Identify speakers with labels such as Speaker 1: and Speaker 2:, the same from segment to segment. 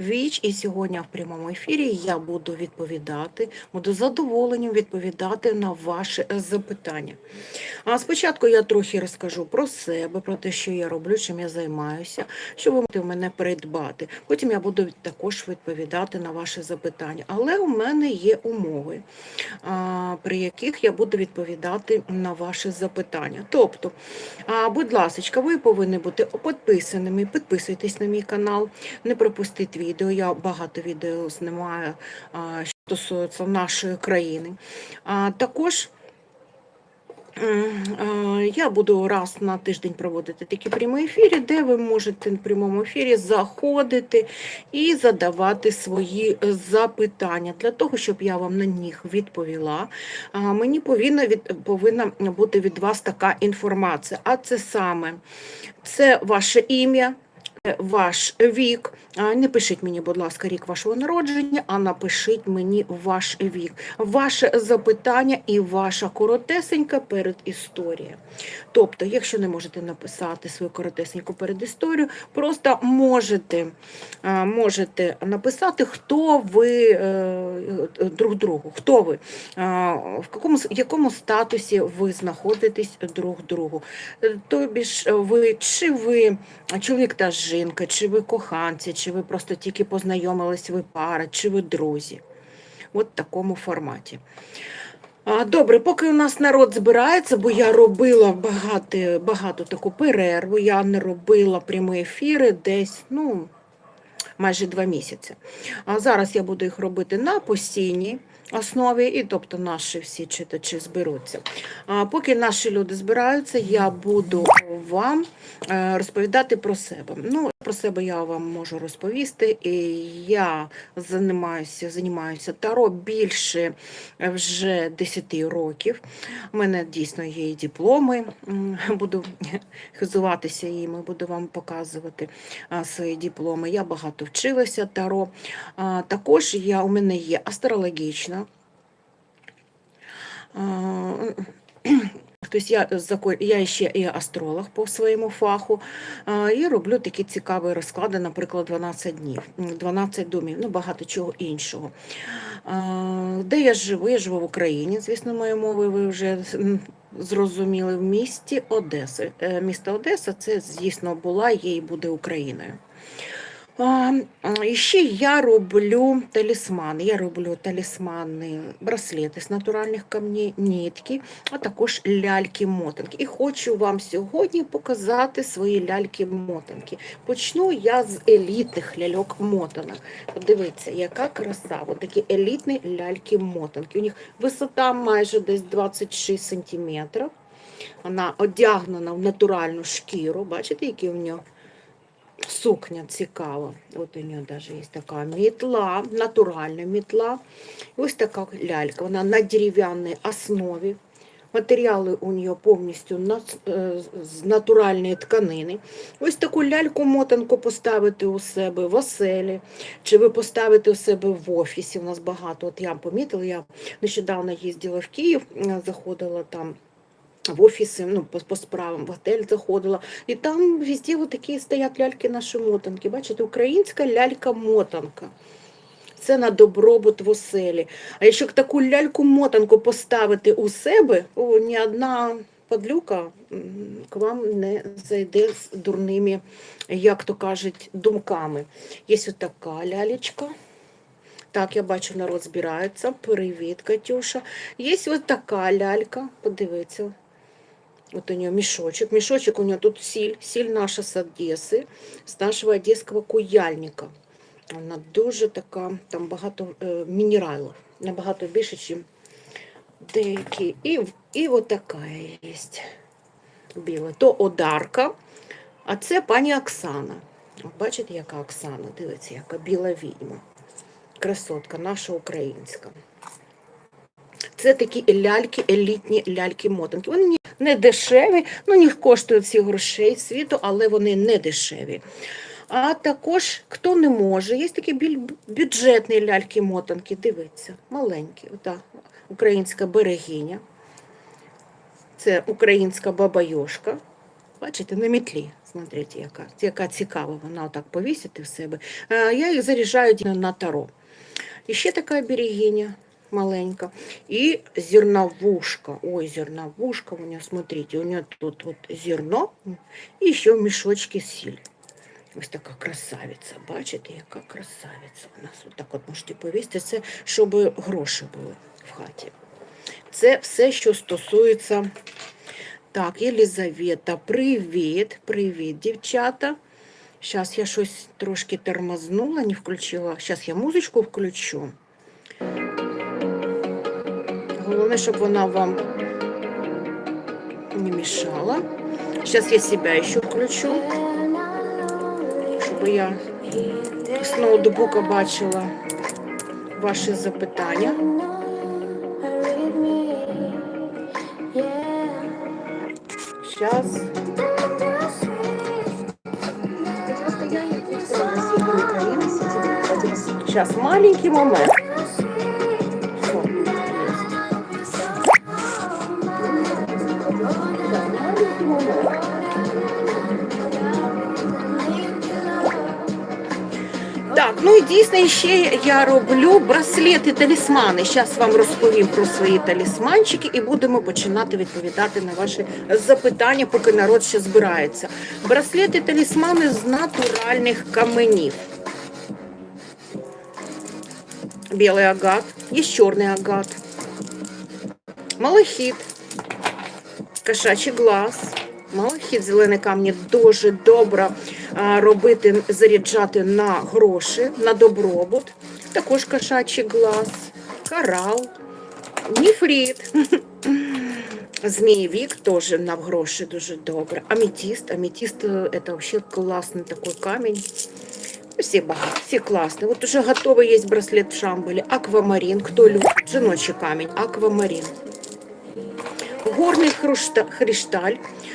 Speaker 1: Віч, і сьогодні в прямому ефірі я буду відповідати, буду задоволенням відповідати на ваші запитання. А спочатку я трохи розкажу про себе, про те, що я роблю, чим я займаюся, що ви можете мене придбати. Потім я буду також відповідати на ваші запитання. Але у мене є умови, при яких я буду відповідати на ваші запитання. Тобто, будь ласка, ви повинні бути підписаними, підписуйтесь на мій канал, не пропустіть відео. Я багато відео знімаю, що стосується нашої країни. А також я буду раз на тиждень проводити такі прямі ефіри, де ви можете в прямому ефірі заходити і задавати свої запитання для того, щоб я вам на них відповіла. Мені повинна від повинна бути від вас така інформація. А це саме це ваше ім'я, ваш вік. Не пишіть мені, будь ласка, рік вашого народження, а напишіть мені ваш вік, ваше запитання і ваша коротесенька передісторія. Тобто, якщо не можете написати свою коротесеньку передісторію, просто можете, можете написати, хто ви е, друг другу, хто ви, в якому, якому статусі ви знаходитесь друг другу. Тобі ж ви, чи ви чоловік та жінка, чи ви коханці, чи ви просто тільки познайомились, ви пара, чи ви друзі. От в такому форматі. Добре, поки у нас народ збирається, бо я робила багато, багато таку перерву, я не робила прямі ефіри десь, ну, майже два місяці. А зараз я буду їх робити на постійній основі, і тобто наші всі читачі зберуться. А поки наші люди збираються, я буду вам е, розповідати про себе. Ну, про себе я вам можу розповісти. І я займаюся, займаюся таро більше вже 10 років. У мене дійсно є і дипломи. Буду хизуватися їми, буду вам показувати свої дипломи. Я багато вчилася таро. Також я, у мене є астрологічна. Тобто я, я ще і астролог по своєму фаху і роблю такі цікаві розклади, наприклад, 12 днів, 12 домів, ну багато чого іншого. Де я живу? Я живу в Україні, звісно, моєю мовою ви вже зрозуміли в місті Одеси. Е, Місто Одеса це, звісно, була, є і буде Україною. Ще я роблю талісмани. Я роблю талісмани, браслети з натуральних камней, нитки, а також ляльки-мотанки. І хочу вам сьогодні показати свої ляльки-мотанки. Почну я з елітних ляльок-мотанок. Подивіться, яка краса. Ось такі елітні ляльки-мотанки. У них висота майже десь 26 сантиметрів. Вона одягнена в натуральну шкіру. Бачите, які у нього сукня цікава. От у нього навіть є така мітла, натуральна мітла. Ось така лялька. Вона на дерев'яній основі. Матеріали у нього повністю е, з натуральної тканини. Ось таку ляльку-мотанку поставити у себе в оселі, чи ви поставите у себе в офісі. У нас багато. От я помітила, я нещодавно їздила в Київ, е, заходила там в офіси, ну, по, по справам, в готель заходила. І там везде от такі стоять ляльки-наші-мотанки. Бачите, українська лялька-мотанка. Це на добробут в оселі. А якщо таку ляльку-мотанку поставити у себе, о, ні одна падлюка к вам не зайде з дурними, як то кажуть, думками. Є ось така лялечка. Так, я бачу, народ збирається. Привіт, Катюша. Є ось така лялька. Подивіться. От у нее мешочек. Мешочек у нее тут сіль. Сіль наша з Одеси, з нашого одеського куяльника. Вона дуже така, там багато е, мінералів. Набагато більше, ніж деякі. І, і от така є. Біла. То одарка, а це пані Оксана. Бачите, яка Оксана? Дивіться, яка біла відьма. Красотка, наша українська. Це такі ляльки, елітні ляльки-мотанки. Вони не дешеві, ну їх коштують всі грошей світу, але вони не дешеві. А також, хто не може, є такі біль- бюджетні ляльки-мотанки, дивіться, маленькі. Ота українська берегиня. Це українська бабайошка. Бачите, на мітлі. Смотрите, яка, яка цікава, вона отак повісити в себе. Е, Я їх заряджаю на таро. І ще така берегиня маленька. І зерновушка. Ой, зерновушка у нее, смотрите, у нее тут вот зерно і ще в мішочки сіль. Ось така красавиця. Бачите, яка красавиця у нас. Отак от можете повісти. Це щоб гроші були в хаті. Це все, що стосується. Так, Єлізавета, привіт, привіт, дівчата. Зараз я щось трошки тормознула, не включила. Зараз я музичку включу. Головне, щоб вона вам не мешала. Сейчас я себя еще включу, щоб я з ноутбука бачила ваші запитання. Сейчас. Сейчас маленький момент. Ну і дійсно ще я роблю браслети талісмани. Зараз вам розповім про свої талісманчики і будемо починати відповідати на ваші запитання, поки народ ще збирається. Браслети талісмани з натуральних каменів. Білий агат, є чорний агат, малахіт, кошачий глаз. Малахіт, зелені камні дуже добре робити, заряджати на гроші, на добробут. Також кошачий глаз, корал, ніфрит. Змієвік теж на гроші дуже добре. Аметист. Аметист е, це вообще класний такой камень. Всі багато, всі класні. От уже готовий є браслет в шамбалі. Аквамарин. Хто любить? Жіночий камінь. Аквамарин. Горний хришталь.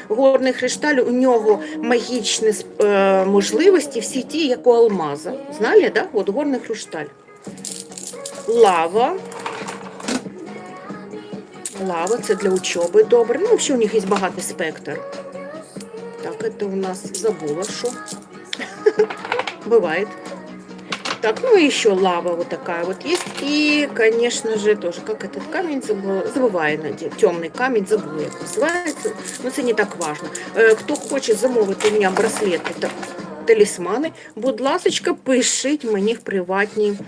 Speaker 1: Горний хришталь, у нього магічні е, можливості, всі ті, як у алмаза. Знали, да? От горний хрусталь. Лава. Лава це для учоби добре. Ну, взагалі у них є багатий спектр. Так, це у нас забула, що. Бывает. Так, ну и еще лава вот такая вот есть. И, конечно же, тоже, как этот камень, забыла, забываю, темный камень, забыла, як називається. Но це не так важно. Е, Хто хоче замовити у мене браслети та талісмани, будь ласочка, пишіть мені в приватні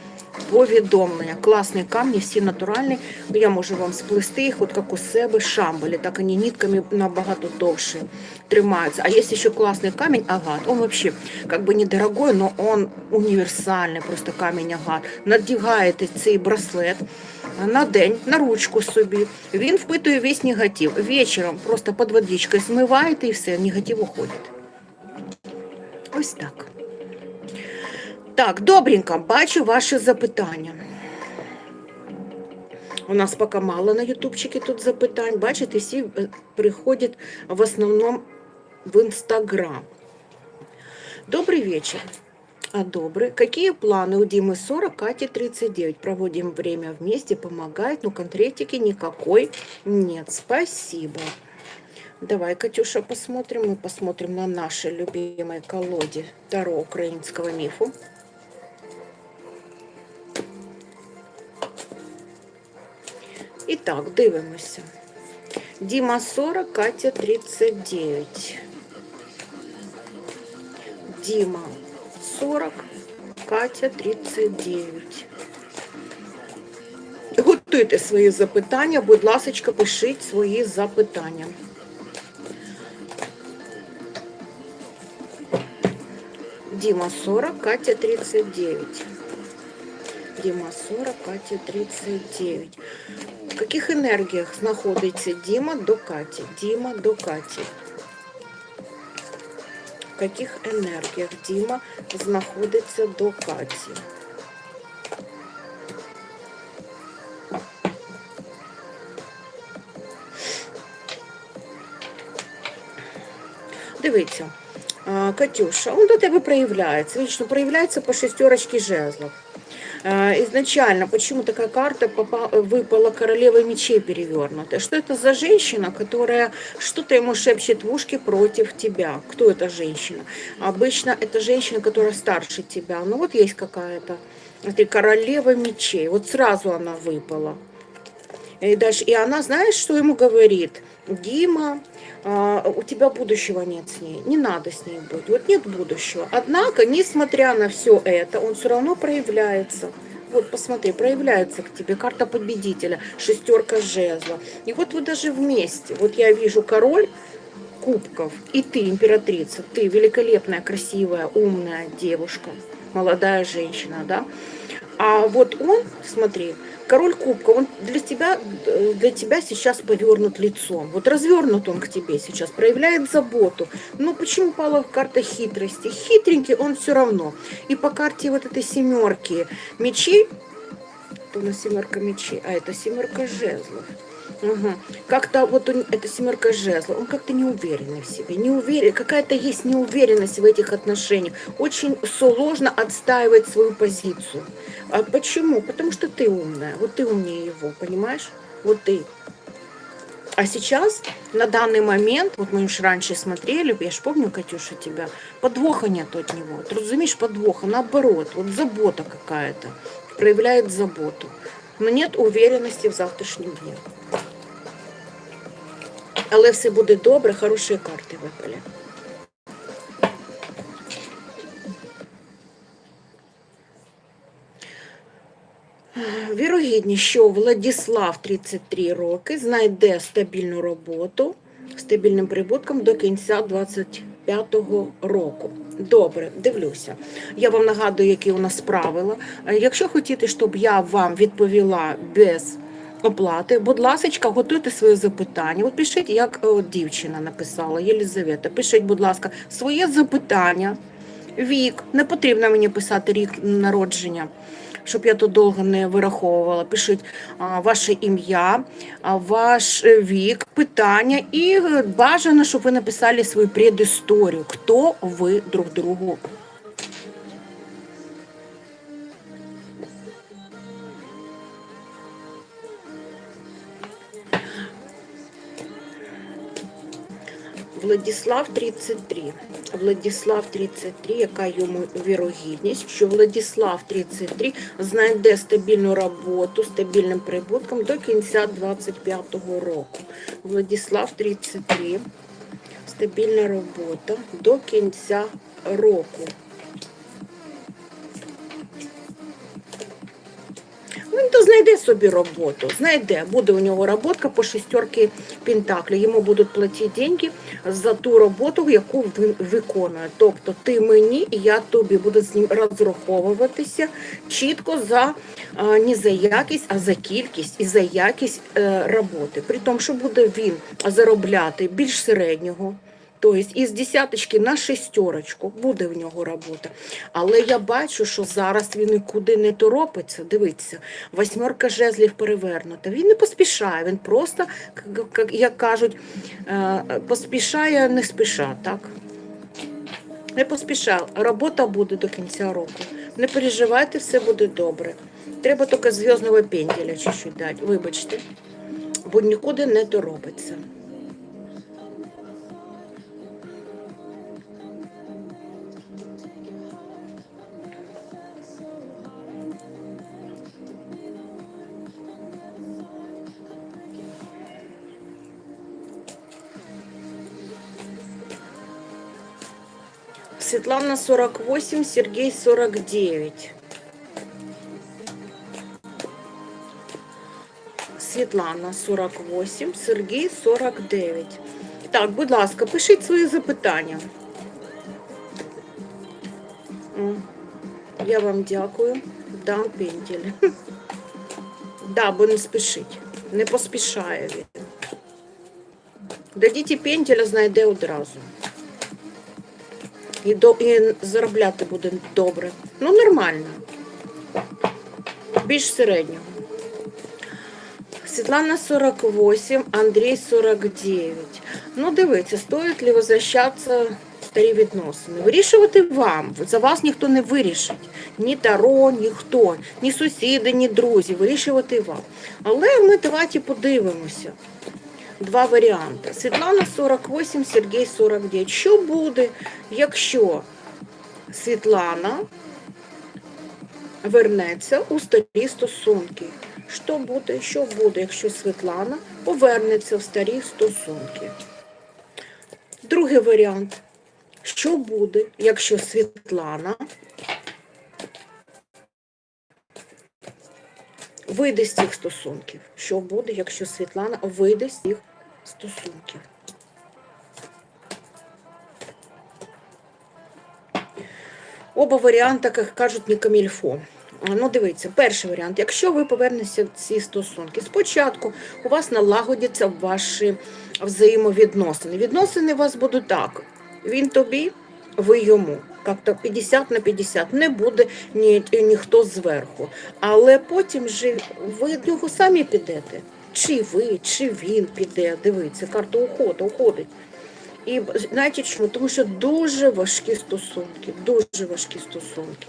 Speaker 1: повідомлення. Класні камні, всі натуральні. Я можу вам сплести їх, от як у себе, шамбалі. Так вони нитками набагато довше тримаются. А есть еще классный камень агат. Он вообще как бы недорогой, но он универсальный, просто камень агат. Надягаєте цей браслет на день, на ручку собі. Він впитує весь негатив. Вечором просто під водичкою змиваєте і все, негатив уходить. Ось так. Так, добренько, бачу ваші запитання. У нас поки мало на ютубчикі тут запитань. Бачите, всі е, приходять в основному в Инстаграм. Добрый вечер. А добрый. Какие планы у Димы 40, Кати 39? Проводим время вместе, помогает, но конкретики никакой нет. Спасибо. Давай, Катюша, посмотрим. Мы посмотрим на нашей любимой колоде Таро украинского мифу. Итак, дивимося. Діма 40, Катя 39. Діма 40, Катя 39. Готуйте свої запитання, будь ласка, пишіть свої запитання. Діма 40, Катя 39. Діма 40, Катя 39. Яких енергіях знаходиться Діма до Каті? Діма до Каті. В яких енергіях Діма знаходиться до Каті? Дивіться, Катюша, він до тебе проявляється. Вічно проявляється по шестерочці жезлов. Э, Изначально, почему такая карта попала, выпала королева мечей перевернутая? Что это за женщина, которая что-то ему шепчет в ушки против тебя? Кто эта женщина? Обычно это женщина, которая старше тебя. Ну вот есть какая-то. Смотри, королева мечей. Вот сразу она выпала. И дальше, и она, знаешь, что ему говорит? Дима, а, у тебя будущего нет с ней, не надо с ней быть, вот нет будущего. Однако, несмотря на все это, он все равно проявляется. Вот, посмотри, проявляется к тебе карта победителя, шестерка жезла. И вот вы даже вместе, вот я вижу король кубков, и ты, императрица, ты великолепная, красивая, умная девушка, молодая женщина, да? А вот он, смотри, король кубка, он для тебя, для тебя сейчас повернут лицом. Вот развернут он к тебе сейчас, проявляет заботу. Но почему пала карта хитрости? Хитренький он все равно. И по карте вот этой семерки мечей, это у нас семерка мечей, а это семерка жезлов. Ага. Как-то вот он, это семерка жезла, он как-то не уверенный в себе, не уверен, какая-то есть неуверенность в этих отношениях. Очень сложно отстаивать свою позицию. А почему? Потому что ты умная, вот ты умнее его, понимаешь? Вот ты. А сейчас, на данный момент, вот мы уж раньше смотрели, я ж помню, Катюша, тебя, подвоха нет от него. Ты разумеешь, подвоха, наоборот, вот забота какая-то, проявляет заботу. Но нет уверенности в завтрашнем дні. Але все буде добре, хороші карти випали. Вірогідність, що Владіслав 33 роки знайде стабільну роботу стабільним прибутком до кінця 25-го року. Добре, дивлюся. Я вам нагадую, які у нас правила. Якщо хотіте, щоб я вам відповіла без оплати, будь ласка, готуйте своє запитання. От пишіть, як е, от дівчина написала, Єлізавета. Пишіть, будь ласка, своє запитання, вік. Не потрібно мені писати рік народження щоб я тут довго не вираховувала. Пишіть а, ваше ім'я, ваш е, вік, питання і е, бажано, щоб ви написали свою предісторію, хто ви друг другу. Владіслав 33. Владіслав 33, яка йому вірогідність, що Владіслав 33 знайде стабільну роботу, стабільним прибутком до кінця 25-го року. Владіслав 33, стабільна робота до кінця року. Він то знайде собі роботу, знайде, буде у нього роботка по шестерки Пентаклі. Йому будуть платити деньги за ту роботу, яку він виконує. Тобто ти мені і я тобі буду з ним розраховуватися чітко за а, не за якість, а за кількість і за якість е, роботи. При тому, що буде він заробляти більш середнього. Тобто із десяточки на шестерочку буде в нього робота. Але я бачу, що зараз він нікуди не торопиться. Дивіться, восьмерка жезлів перевернута. Він не поспішає, він просто, як кажуть, е, поспішає не спіша, так? Не поспішає. Робота буде до кінця року. Не переживайте, все буде добре. Треба тільки зв'язного пенделя чуть-чуть дати, вибачте, бо нікуди не торопиться. Светлана 48, Сергей 49. Світлана 48, Сергій 49. Так, будь ласка, пишіть свої запитання. Я вам дякую. Дам пентіль. Да, бо не спішить. Не поспішає він. Дадіть пентіля, знайде одразу. І, до, і заробляти буде добре. Ну, нормально. Більш середнього. Світлана 48, Андрій 49. Ну, дивіться, стоїть ли возвращатися старі відносини. Вирішувати вам. За вас ніхто не вирішить. ні таро, ніхто, ні сусіди, ні друзі. Вирішувати вам. Але ми давайте подивимося. Два варіанти. Світлана 48, Сергій 49. Що буде, якщо Світлана вернеться у старі стосунки? Що буде, що буде, якщо Світлана повернеться в старі стосунки? Другий варіант. Що буде, якщо Світлана вийде з цих стосунків? Що буде, якщо Світлана вийде з цих стосунків? Оба варіанти, як кажуть, не камільфо. Ну, дивіться, перший варіант. Якщо ви повернетеся в ці стосунки, спочатку у вас налагодяться ваші взаємовідносини. Відносини у вас будуть так. Він тобі, ви йому. Як-то 50 на 50 не буде ні, ніхто зверху. Але потім же ви від нього самі підете. Чи ви, чи він піде. Дивіться, карта уходу, уходить. І знаєте чому? Тому що дуже важкі стосунки, дуже важкі стосунки.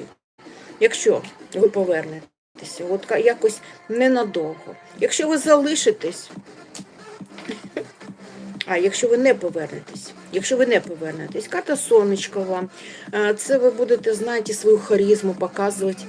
Speaker 1: Якщо ви повернетеся, от якось ненадовго. Якщо ви залишитесь, а якщо ви не повернетесь, якщо ви не повернетесь, карта сонечко вам, е, це ви будете, знаєте, свою харизму показувати.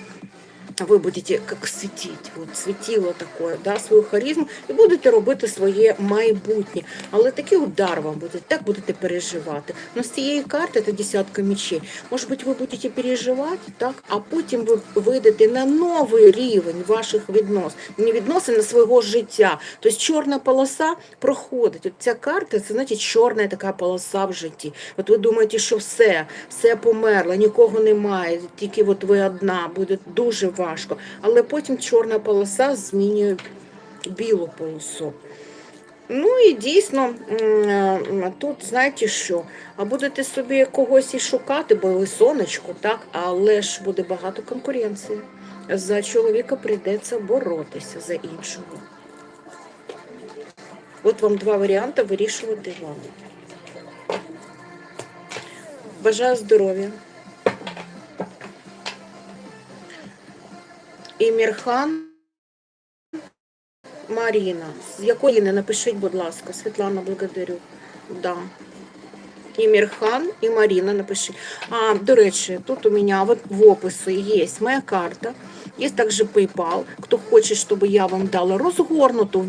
Speaker 1: Ви будете як світити, от світіло таке, да, свою харизму, і будете робити своє майбутнє. Але такий удар вам буде, так будете переживати. Но з цієї карти це десятка мечей. Може бути, ви будете переживати, так, а потім ви вийдете на новий рівень ваших відносин, не відносин а свого життя. Тобто чорна полоса проходить. От ця карта це значить чорна така полоса в житті. От ви думаєте, що все, все померло, нікого немає, тільки от ви одна, буде дуже важко. Але потім чорна полоса змінює білу полосу. Ну і дійсно, е, тут знаєте що, а будете собі когось і шукати, бо ви сонечко, так, але ж буде багато конкуренції. За чоловіка прийдеться боротися за іншого. От вам два варіанти вирішувати вам. Бажаю здоров'я. Імірхан Маріна. З якої не напишіть, будь ласка, Світлана, благодарю. Да. Імірхан і Маріна напишіть. А, до речі, тут у мене вот в описі є моя карта, є також PayPal. Хто хоче, щоб я вам дала розгорнуту